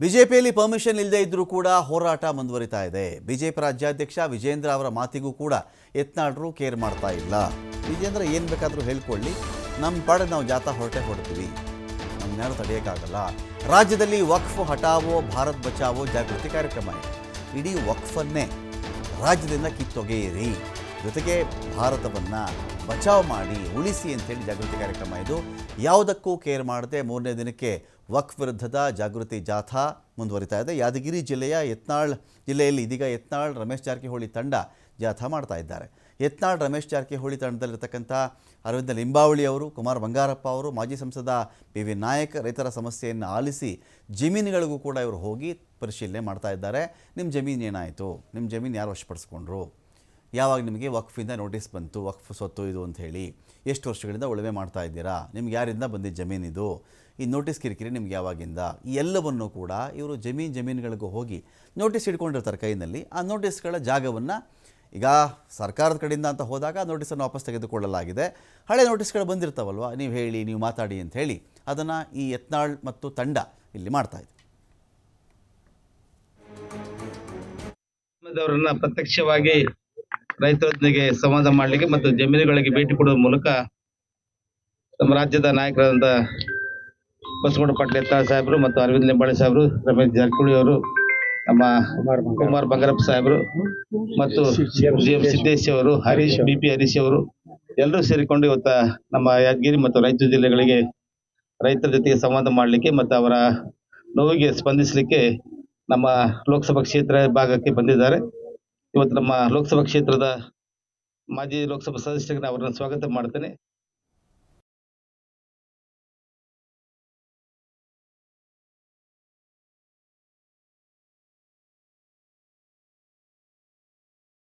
ಬಿಜೆಪಿಯಲ್ಲಿ ಪರ್ಮಿಷನ್ ಇಲ್ಲದೆ ಇದ್ದರೂ ಕೂಡ ಹೋರಾಟ ಮುಂದುವರಿತಾ ಇದೆ. ಬಿಜೆಪಿ ರಾಜ್ಯಾಧ್ಯಕ್ಷ ವಿಜೇಂದ್ರ ಅವರ ಮಾತಿಗೂ ಕೂಡ ಯತ್ನಾಳರು ಕೇರ್ ಮಾಡ್ತಾ ಇಲ್ಲ. ವಿಜೇಂದ್ರ ಏನು ಬೇಕಾದರೂ ಹೇಳ್ಕೊಳ್ಳಿ. ನಮ್ಮ ಪಾಡಿಗೆ ನಾವು ಜಾಥಾ ಹೊರಟೆ ಹೊಡ್ತೀವಿ ನಮ್ಮನ್ನ ತಡೆಯೋಕ್ಕಾಗಲ್ಲ. ರಾಜ್ಯದಲ್ಲಿ ವಕ್ಫ್ ಹಟಾವೋ, ಭಾರತ್ ಬಚಾವೋ ಜಾಗೃತಿ ಕಾರ್ಯಕ್ರಮ ಇಡೀ ವಕ್ಫನ್ನೇ ರಾಜ್ಯದಿಂದ ಕಿತ್ತೊಗೆಯಿರಿ. ಜೊತೆಗೆ ಭಾರತವನ್ನು ಬಚಾವ್ ಮಾಡಿ, ಉಳಿಸಿ ಅಂತೇಳಿ ಜಾಗೃತಿ ಕಾರ್ಯಕ್ರಮ ಇದು. ಯಾವುದಕ್ಕೂ ಕೇರ್ ಮಾಡದೆ ಮೂರನೇ ದಿನಕ್ಕೆ ವಕ್ ವಿರುದ್ಧದ ಜಾಗೃತಿ ಜಾಥಾ ಮುಂದುವರಿತಾ ಇದೆ. ಯಾದಗಿರಿ ಜಿಲ್ಲೆಯ ಯತ್ನಾಳ್ ಜಿಲ್ಲೆಯಲ್ಲಿ ಇದೀಗ ಯತ್ನಾಳ್ ರಮೇಶ್ ಜಾರಕಿಹೊಳಿ ತಂಡ ಜಾಥಾ ಮಾಡ್ತಾ ಇದ್ದಾರೆ. ಯತ್ನಾಳ್ ರಮೇಶ್ ಜಾರಕಿಹೊಳಿ ತಂಡದಲ್ಲಿರ್ತಕ್ಕಂಥ ಅರವಿಂದ ಲಿಂಬಾವಳಿ ಅವರು, ಕುಮಾರ್ ಬಂಗಾರಪ್ಪ ಅವರು, ಮಾಜಿ ಸಂಸದ ಪಿ ವಿ ನಾಯಕ್ ರೈತರ ಸಮಸ್ಯೆಯನ್ನು ಆಲಿಸಿ ಜಮೀನುಗಳಿಗೂ ಕೂಡ ಇವರು ಹೋಗಿ ಪರಿಶೀಲನೆ ಮಾಡ್ತಾ ಇದ್ದಾರೆ. ನಿಮ್ಮ ಜಮೀನು ಏನಾಯಿತು? ನಿಮ್ಮ ಜಮೀನು ಯಾರು ವಶಪಡಿಸ್ಕೊಂಡ್ರು? ಯಾವಾಗ ನಿಮಗೆ ವಕ್ಫಿಂದ ನೋಟಿಸ್ ಬಂತು, ವಕ್ಫ್ ಸ್ವತ್ತು ಇದು ಅಂತ ಹೇಳಿ ಎಷ್ಟು ವರ್ಷಗಳಿಂದ ಉಳುಮೆ ಮಾಡ್ತಾ ಇದ್ದೀರಾ? ನಿಮ್ಗೆ ಯಾರಿಂದ ಬಂದಿದ್ದ ಜಮೀನಿದು ಈ ನೋಟಿಸ್ ಕಿರಿಕಿರಿ ನಿಮ್ಗೆ ಯಾವಾಗಿಂದ? ಈ ಎಲ್ಲವನ್ನು ಕೂಡ ಇವರು ಜಮೀನು ಜಮೀನುಗಳಿಗೂ ಹೋಗಿ ನೋಟಿಸ್ ಹಿಡ್ಕೊಂಡಿರ್ತಾರೆ ಕೈನಲ್ಲಿ. ಆ ನೋಟಿಸ್ಗಳ ಜಾಗವನ್ನು ಈಗ ಸರ್ಕಾರದ ಕಡೆಯಿಂದ ಅಂತ ಹೋದಾಗ ನೋಟಿಸನ್ನು ವಾಪಸ್ ತೆಗೆದುಕೊಳ್ಳಲಾಗಿದೆ. ಹಳೆ ನೋಟಿಸ್ಗಳು ಬಂದಿರ್ತಾವಲ್ವ? ನೀವು ಹೇಳಿ, ನೀವು ಮಾತಾಡಿ ಅಂತ ಹೇಳಿ ಅದನ್ನು ಈ ಯತ್ನಾಳ್ ಮತ್ತು ತಂಡ ಇಲ್ಲಿ ಮಾಡ್ತಾ ಇದೆ. ಅವರನ್ನ ಪ್ರತ್ಯಕ್ಷವಾಗಿ ರೈತರೊಂದಿಗೆ ಸಂವಾದ ಮಾಡಲಿಕ್ಕೆ ಮತ್ತು ಜಮೀನುಗಳಿಗೆ ಭೇಟಿ ಕೊಡುವ ಮೂಲಕ ನಮ್ಮ ರಾಜ್ಯದ ನಾಯಕರಾದಂತ ಬಸವಗೌಡ ಪಾಟೀಲ್ ಯತ್ನಾಳ್ ಸಾಹೇಬರು ಮತ್ತು ಅರವಿಂದ್ ಲಿಂಬಾಳೆ ಸಾಹೇಬರು, ರಮೇಶ್ ಜಾರಕಿಹೊಳಿ ಅವರು, ನಮ್ಮ ಕುಮಾರ್ ಬಂಗಾರಪ್ಪ ಸಾಹೇಬರು ಮತ್ತು ಜಿ ಎಂ ಸಿದ್ದೇಶ್ ಅವರು, ಹರೀಶ್ ಬಿ ಪಿ ಹರೀಶ್ ಅವರು ಎಲ್ಲರೂ ಸೇರಿಕೊಂಡು ಇವತ್ತ ನಮ್ಮ ಯಾದಗಿರಿ ಮತ್ತು ರಾಯಚೂರು ಜಿಲ್ಲೆಗಳಿಗೆ ರೈತರ ಜೊತೆಗೆ ಸಂವಾದ ಮಾಡಲಿಕ್ಕೆ ಮತ್ತು ಅವರ ನೋವಿಗೆ ಸ್ಪಂದಿಸಲಿಕ್ಕೆ ನಮ್ಮ ಲೋಕಸಭಾ ಕ್ಷೇತ್ರ ಭಾಗಕ್ಕೆ ಬಂದಿದ್ದಾರೆ. ಇವತ್ತು ನಮ್ಮ ಲೋಕಸಭಾ ಕ್ಷೇತ್ರದ ಮಾಜಿ ಲೋಕಸಭಾ ಸದಸ್ಯರಿಗೆ ಅವರನ್ನ ಅವರನ್ನು ಸ್ವಾಗತ ಮಾಡ್ತೇನೆ.